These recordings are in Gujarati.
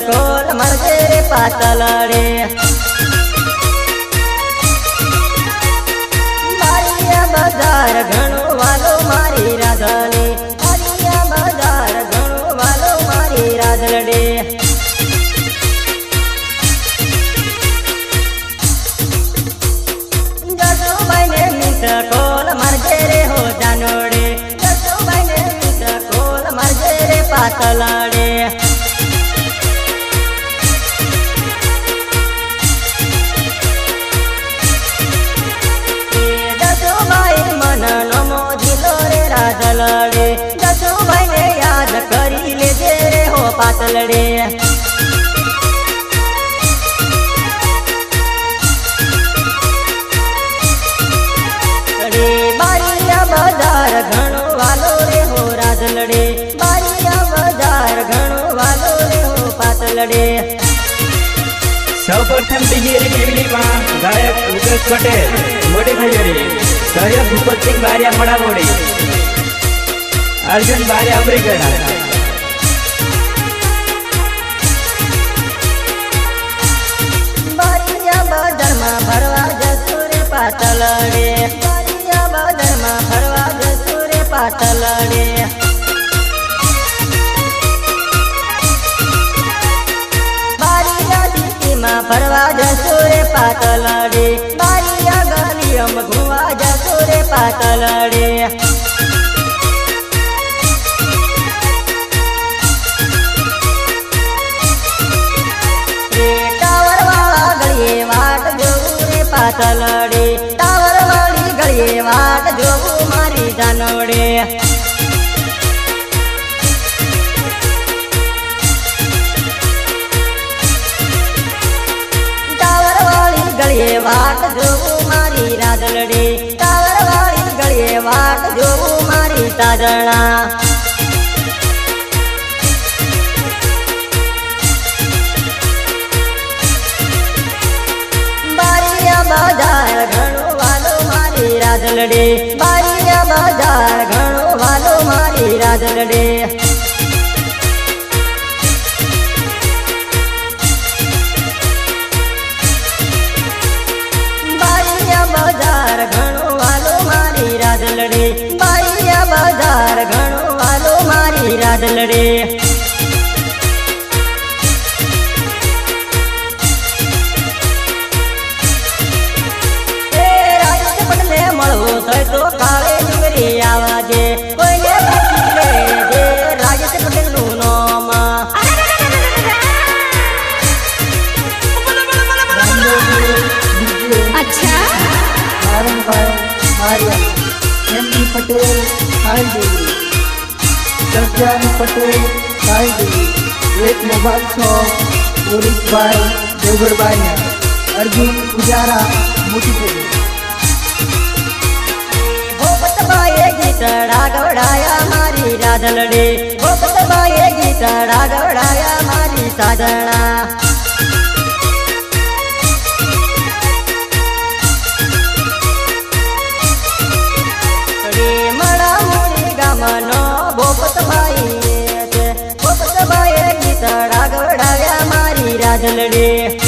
કોલ મળશે પાતલડે મોડે ખજરે સહયોગ ભૂપતસિંહ બારિયા ફળામોડે અર્જુન બારિયા અમરીગઢા ફરવા જતું રે પાટલ રે બદરમાં ફરવા જતું રે પાટલ રે ફરવા જશું રે રે મઘુવા જતો રે પાતલડે પાતલડે ટાવર વાળી ગળીએ વાટ જોવું વાદળડી કાવરવાળી ગળીએ વાટ જોવું મારી તાજણા. રાજલડે બારીયા બજાર ઘણો વાલો મારી રાજલડે રાજાન પટેલ સાહેબી એક મોબાઈલ છો પોલીસભાઈ દેવગઢભાઈ અર્જુન પૂજારા મોટીપુરી ગીતડા ગવડાયા મારી રાધલડે ગીતડા ગવડાયા મારી સાધણા रे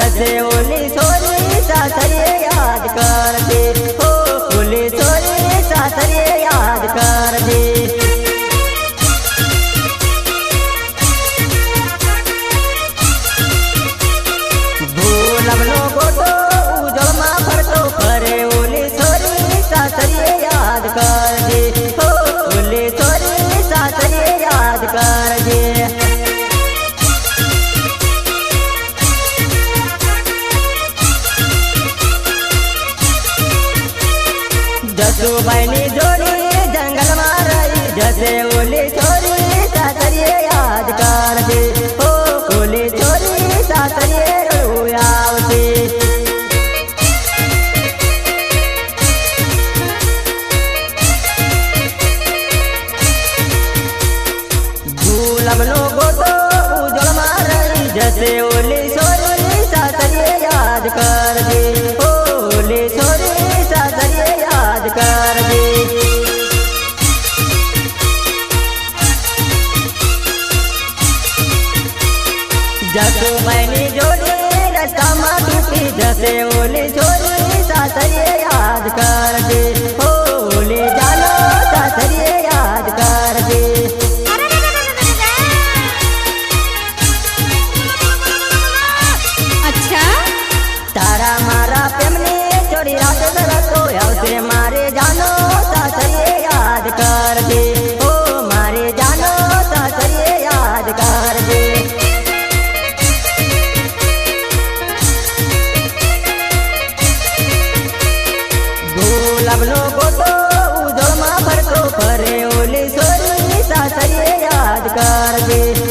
જશે ઓલી સોની સાથે યાદ કર. નામનો ગોતો ઉજળમાં રહી જશે ઓલી ગુલાબનો ગોટો ઉધોમાં ફરતો ફરે ઓલી સોરી સાસરીએ યાદ કરજે.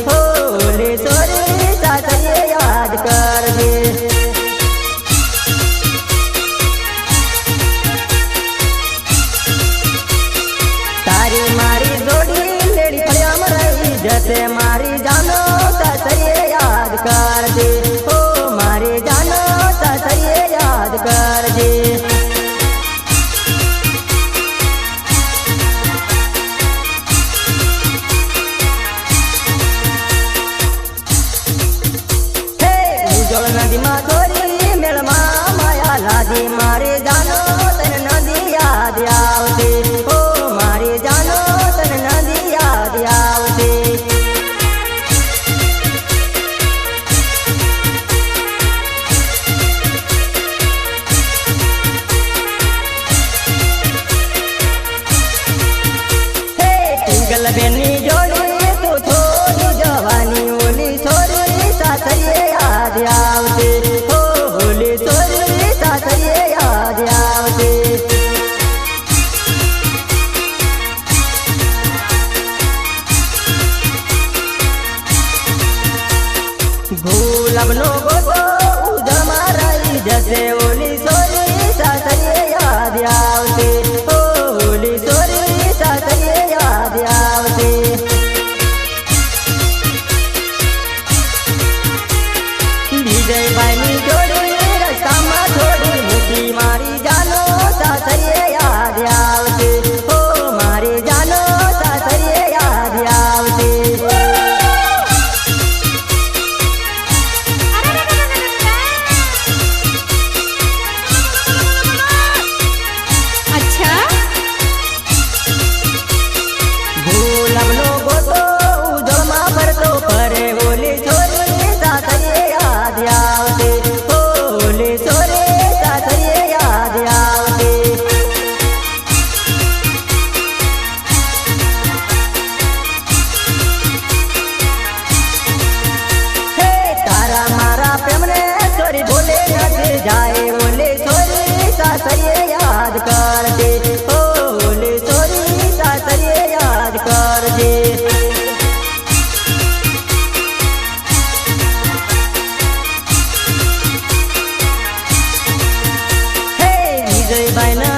vai na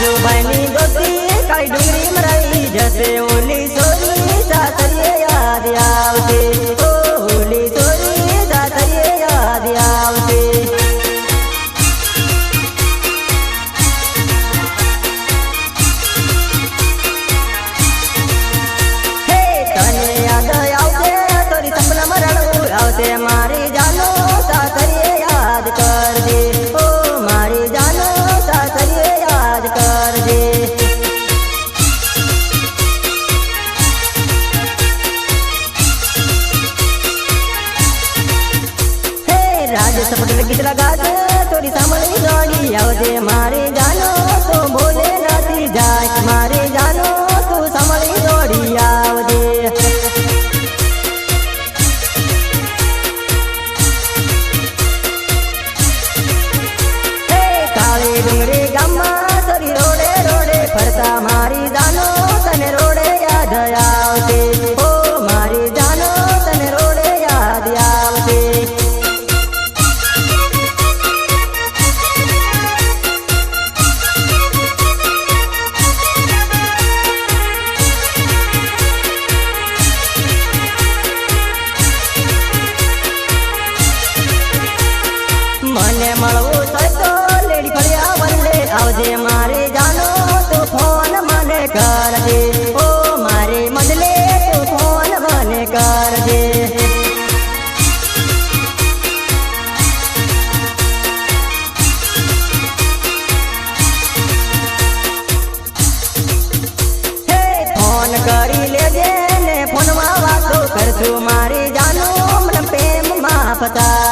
રાજુભાઈની દોસ્તી કાઈ ડુંગળી મરાઈ જશે ઓલી સોરી. Aperta a ફોન કરી લેજે ને ફોનમાં વાતો કરશું મારી જાનું પ્રેમમાં ફતા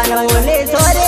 Ojalá volé sobre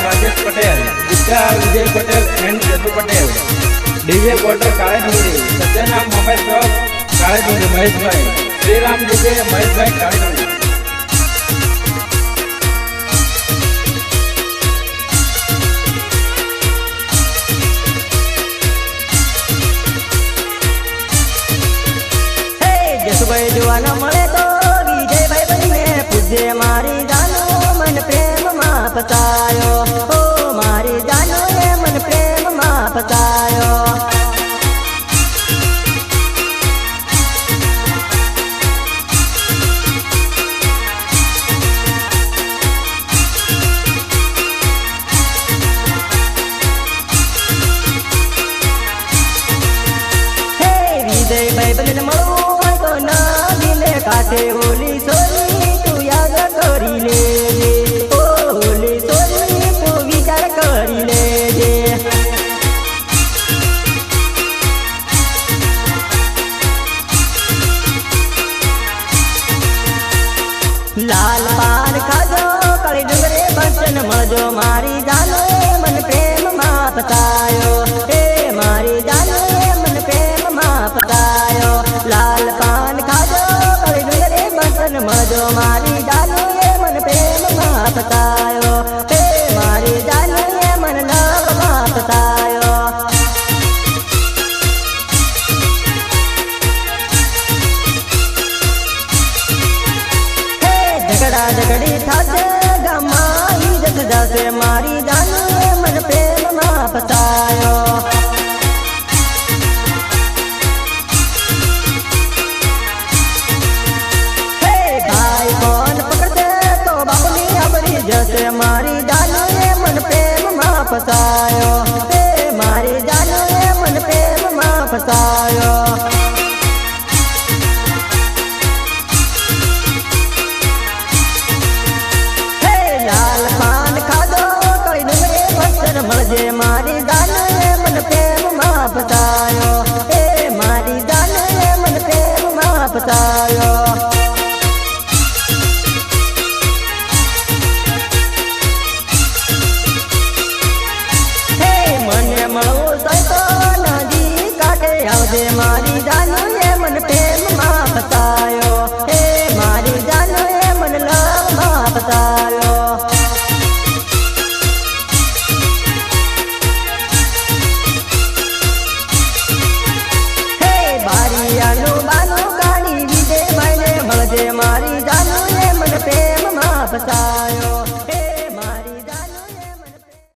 metre and Setu Patel DJ quarter Kaledhuri Satyanam Maheshwar Kaledhuri Maheshbhai Shriram Dubey Maheshbhai Kaledhuri Jasbhai જોવાના મળે તો વિજયભાઈ બનીને પૂજ્ય મારી ગાનો મન પ્રેમમાં પતા